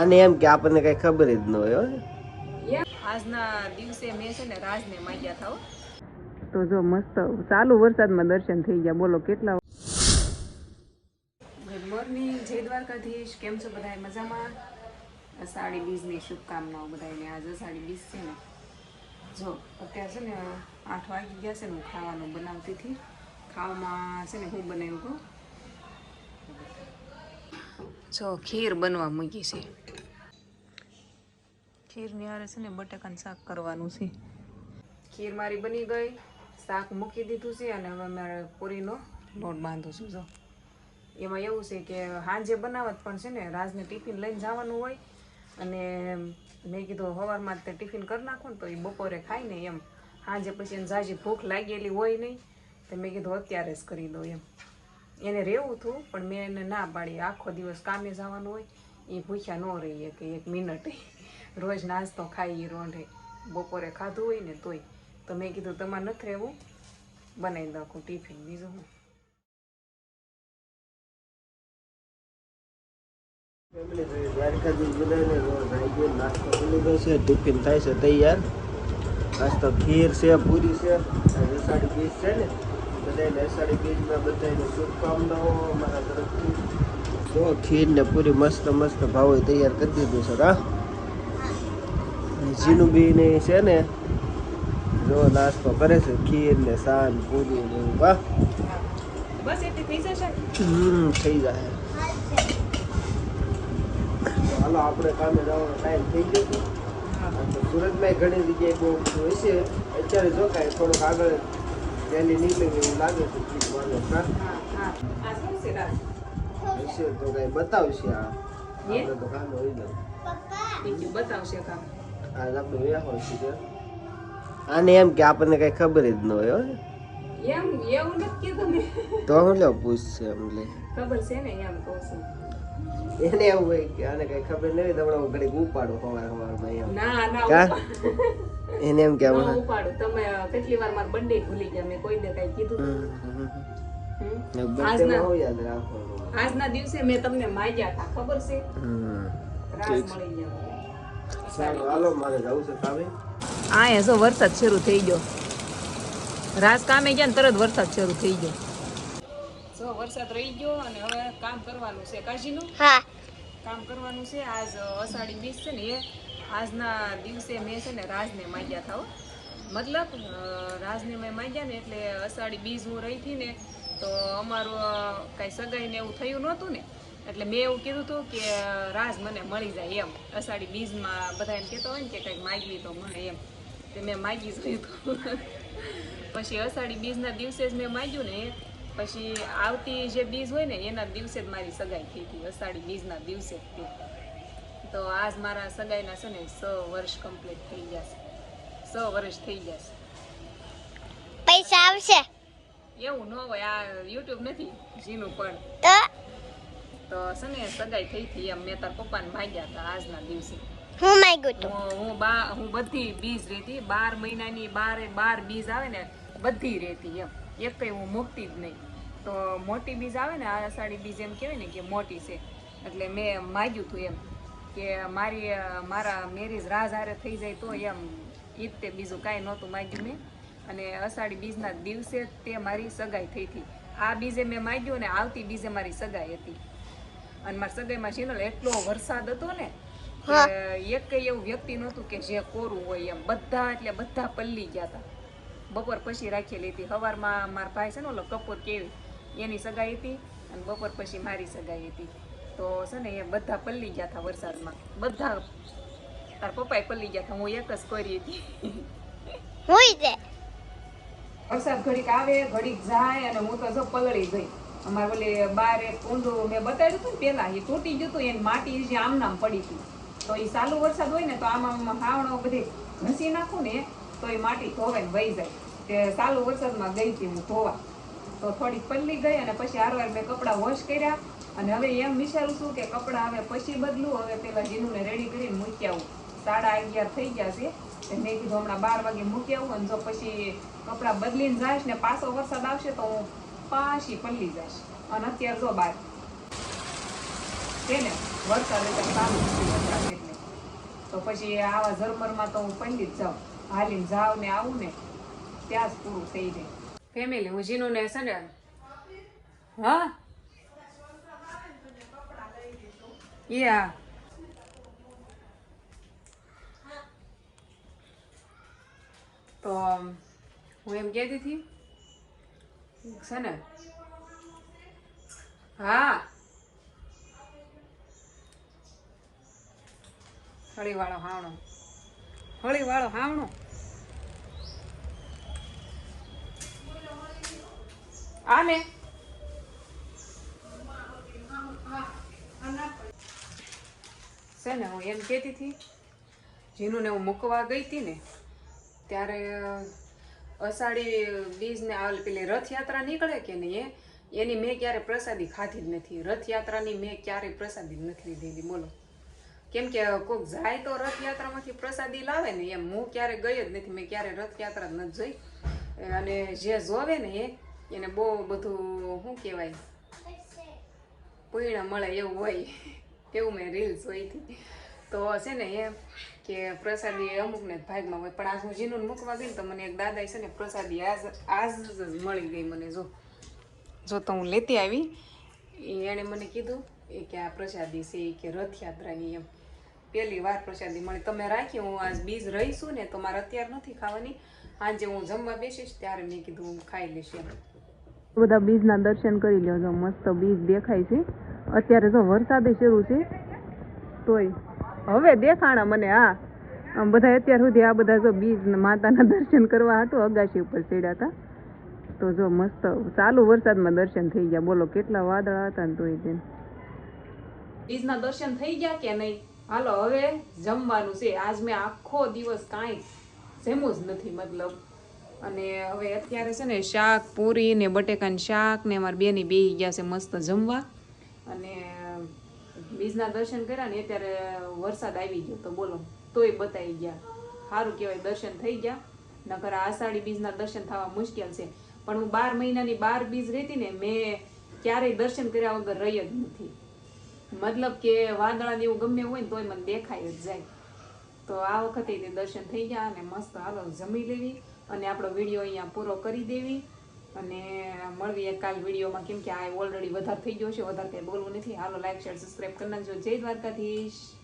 આને એમ કે આપણને કઈ ખબર જ ન હોય આજના દિવસે મેં છે ને રાજને માંગ્યા થાવ તો જો મસ્ત ચાલુ વરસાદમાં દર્શન થઈ ગયા. બોલો કેટલા ગુડ મોર્નિંગ જય દ્વારકાધીશ. કેમ છો બધા મજામાં? અષાઢી બીજની શુભકામનાઓ બધાને આજ અષાઢી બીજ છે ને. જો અત્યારે છે ને આઠ વાગી ગયા છે ને હું ખાવાનું બનાવતી હતી. ખાવામાં છે ને હું બનાવ્યું કહું જો ખીર બનવા મૂકી છે. ખીરની હારે છે ને બટાકાનું શાક કરવાનું છે. ખીર મારી બની ગઈ, શાક મૂકી દીધું છે અને હવે મારે પૂરીનો લોટ બાંધું છું, જો. એમાં એવું છે કે સાંજે બનાવત પણ છે ને, રાજને ટિફિન લઈને જવાનું હોય અને મેં કીધું સવારમાં તે ટિફિન કરી નાખું ને તો એ બપોરે ખાય ને એમ. સાંજે પછી એને ઝાઝી ભૂખ લાગેલી હોય નહીં, તો મેં કીધું અત્યારે જ કરી દઉં એમ. એને રહેવું હતું, પણ મેં એને ના પાડી. આખો દિવસ કામે જવાનું હોય, એ ભૂખ્યા ન રહીએ કે એક મિનિટ. રોજ નાસ્તો ખાઈ રોંઢે. બપોરે ખાધું હોય ને તોય. તો મેં કીધું, તમારે નથી રહેવું? બનાવી નાખું ટિફિન, બીજું હું ટિફિન થાય છે તૈયાર. આજ ખીર છે, પૂરી છે રસાડી બીજ છે ને બધાને અષાઢી બીજના બધાને શુભકામનાઓ અમારા તરફથી. જો ખીર ને પૂરી મસ્ત મસ્ત ભાવો તૈયાર કરી દીધું છે, હા? અને જીનુબી ને છે ને જો નાસ્તો કરે છે ખીર ને સાન પૂરી ને એવું વાહ. બસ એટલી થઈ જશે? હમ થઈ જાય. હાલો આપણે કામે જવાનો ટાઈમ થઈ ગયો તો સુરતમાં ઘણી જગ્યાએ બહુ હોય છે. અત્યારે જો કાંઈ થોડુંક આગળ રેલી નીકળે એવું લાગે છે ચીજ માનો હા? હશે તો કાંઈ બતાવશે આ? આપણે તો કામ હોય ને બીજું બતાવશે કામ. આજ આપણે વ્યા હોય છે આને એમ કે આપણને કઈ ખબર જ ન હોય હો. એમ એવું નથી કીધું મેં. તો લ્યો પૂછશે એમ લે. ખબર છે ને એમ કહું છું. એને એવું હોય કે આને કઈ ખબર નહીં તો હમણાં હું ઘડીક ઉપાડો સવાર સવારમાં એમ. ના ના એને એમ કે ઉપાડું. તમે કેટલી વાર મારા બર્થડે ભૂલી ગયા મેં કોઈ દે કઈ કીધું. આજના યાદ આજના દિવસે મેં તમને માગ્યા હતા ખબર છે? રાસ મળી ગયા. આ જો વરસાદ શરૂ થઈ ગયો. રાસ કામે ગયા ને તરત વરસાદ શરૂ થઈ ગયો. જો વરસાદ રહી ગયો અને હવે કામ કરવાનું છે. કાશીનું? હા. કામ કરવાનું છે. આજ અષાઢી બીજ છે ને એ. આજના દિવસે મેં છે ને રાજને માંગ્યા થાવ મતલબ રાજને મેં માંગ્યા ને એટલે અષાઢી બીજ હું રહી હતી ને તો અમારું કાંઈ સગાઈને એવું થયું નહોતું ને. એટલે મેં એવું કીધું હતું કે રાજ મને મળી જાય એમ. અષાઢી બીજમાં બધા એમ કહેતા હોય ને કે કંઈક માગી તો મળે એમ. તે મેં માગી જોયું હતું પછી અષાઢી બીજના દિવસે જ મેં માગ્યું ને પછી આવતી જે બીજ હોય ને એના દિવસે જ મારી સગાઈ થઈ હતી અષાઢી બીજના દિવસે જ થઈ તો આજ મારા સગાઈના છે ને સો વર્ષ કમ્પ્લીટ થઈ ગયા છે. સો વર્ષ થઈ ગયા પૈસા આવશે? એવું ન હોય આ યુટ્યુબ નથી જીનું પણ. તો તો છે ને સગાઈ થઈ હતી એમ મેં તાર પપ્પાને ભાગ્યા હતા આજના દિવસે. હું માંગ્યું તું. હું બા હું બધી બીજ રહેતી બાર મહિનાની બારે બાર બીજ આવે ને બધી રહેતી એમ. એક કઈ હું મૂકતી જ નહીં. તો મોટી બીજ આવે ને આ અષાઢી બીજ એમ કહેવાય ને કે મોટી છે. એટલે મેં માગ્યું હતું એમ કે મારી મારા મેરેજ રાજ હારે થઈ જાય તો એમ ઈજ તે બીજું કાંઈ નહોતું માગ્યું મેં. અને અષાઢી બીજના દિવસે તે મારી સગાઈ થઈ હતી. આ બીજે મેં માગ્યું ને આવતી બીજે મારી સગાઈ હતી. અને મારી સગાઈમાં શીનલ એટલો વરસાદ હતો ને એક એવું વ્યક્તિ નહોતું કે જે કોરું હોય એમ. બધા એટલે બધા પલ્લી ગયા હતા બપોર પછી રાખેલી હતી સવારમાં મારા ભાઈ છે ને ઓલો કપૂર કેવી એની સગાઈ હતી અને બપોર પછી મારી સગાઈ હતી. તો છે ને એ બધા પલ્લી ગયા હતા વરસાદમાં. બધા તાર પપ્પાએ પલ્લી ગયા હતા હું એક જ કરી હતી. વરસાદ ઘડીક આવે ઘડીક જાય અને હું તો જો પલળી ગઈ. અમારે બોલે બાર એક ઊંડું મેં બતાવ્યું હતું ને પહેલાં એ તૂટી ગયું હતું, એને માટી જે આમ નામ પડી હતી. તો એ ચાલુ વરસાદ હોય ને તો આમ આમ હાવણો બધી ઘસી નાખું ને, તો એ માટી ધોવાય ને વહી જાય. તે ચાલુ વરસાદમાં ગઈ હતી હું ધોવા. તો થોડીક પલ્લી ગઈ અને પછી હારવાર મેં કપડાં વોશ કર્યા. અને હવે એમ વિચારું છું કે કપડાં હવે પછી બદલું, હવે પેલા જીનુને રેડી કરીને મૂકી આવું. સાડા અગિયાર થઈ ગયા છે. મેં કીધું હમણાં બાર વાગે મૂકી આવું અને જો પછી કપડાં બદલીને જાય ને પાછો વરસાદ આવશે તો હું પાછી પલ્લી જશે. અને અત્યારે જો બાર. તેને વરસાદ એટલે ચાલુ વરસાદ તો પછી આવા ઝરમરમાં તો હું પહેલી જ જાઉં. હાલીને જાઉં ને આવું ને ત્યાં જ પૂરું થઈ જાય. ફેમિલી હું જીનું ને છે ને? હા? યા. તો, હું એમ કહેતી હતી છે ને? હા. હળીવાળો હાવણો. હળીવાળો હાવણો. આને? છે ને, હું એમ કહેતી હતી જીનુને હું મૂકવા ગઈ હતી ને, ત્યારે અષાઢી બીજને આ પેલી રથયાત્રા નીકળે કે નહીં એ? એની મેં ક્યારે પ્રસાદી ખાધી જ નથી. રથયાત્રાની મેં ક્યારે પ્રસાદી નથી લીધેલી બોલો. કેમ કે કોઈક જાય તો રથયાત્રામાંથી પ્રસાદી લાવે ને એમ. હું ક્યારે ગઈ જ નથી. મેં ક્યારે રથયાત્રા જ નથી જોઈ. અને જે જોવે ને એ એને બહુ બધું શું કહેવાય? પૂર્ણ મળે એવું હોય. એવું મેં રીલ્સ જોઈ હતી. તો છે ને એમ કે પ્રસાદી અમુકને ભાગમાં હોય, પણ આજ હું જીનું મૂકવા ગઈ તો મને એક દાદા છે ને પ્રસાદી આજ આજ જ મળી ગઈ મને જો. જો તો હું લેતી આવી. એણે મને કીધું એ કે આ પ્રસાદી છે કે રથયાત્રાની એમ. પહેલી વાર પ્રસાદી મળી. તમે રાખી, હું આજ બીજ રહીશું ને તો મારે અત્યારે નથી ખાવાની. આજે હું જમવા બેસીશ ત્યારે મેં કીધું હું ખાઈ લઈશ એમ. બધા બીજના દર્શન કરી લ્યો, જો મસ્ત બીજ દેખાય છે. અત્યારે જો વરસાદે શરૂ છે, તોય હવે દેખાણા મને આ. બધા અત્યાર સુધી આ બધા જો બીજ માતાના દર્શન કરવા હાટું અગાશી ઉપર ચડ્યા હતા. તો જો મસ્ત ચાલુ વરસાદમાં દર્શન થઈ ગયા. બોલો, કેટલા વાદળા હતા ને તોય તેમ બીજના દર્શન થઈ ગયા કે નહીં? હાલો, હવે જમવાનું છે. આજ મેં આખો દિવસ કાંઈ જમ્યું જ નથી, મતલબ. અને હવે અત્યારે છે ને શાક, પૂરી ને બટેકાનું શાક ને અમારા બેની બેહી ગયા છે મસ્ત જમવા. અને બીજના દર્શન કર્યા ને અત્યારે વરસાદ આવી ગયો તો બોલો. તોય બતાવી ગયા. સારું કહેવાય, દર્શન થઈ ગયા. નકર આષાઢી બીજના દર્શન થવા મુશ્કેલ છે. પણ હું બાર મહિનાની બાર બીજ રહેતી ને મેં ક્યારેય દર્શન કર્યા વગર રહી જ નથી. મતલબ કે વાદળા એવું ગમે હોય ને તોય મને દેખાય જ જાય. તો આ વખતે તે દર્શન થઈ ગયા અને મસ્ત હાલો જમી લેવી અને આપણો વીડિયો અહીંયા પૂરો કરી દેવી. અને મળવી એક કાલ વિડીયોમાં. કેમ કે આ ઓલરેડી વધારે થઈ ગયો છે, વધારે કંઈ બોલવું નથી. હાલો લાઈક શેર સબસ્ક્રાઈબ કરી નાખજો. જય દ્વારકાધીશ.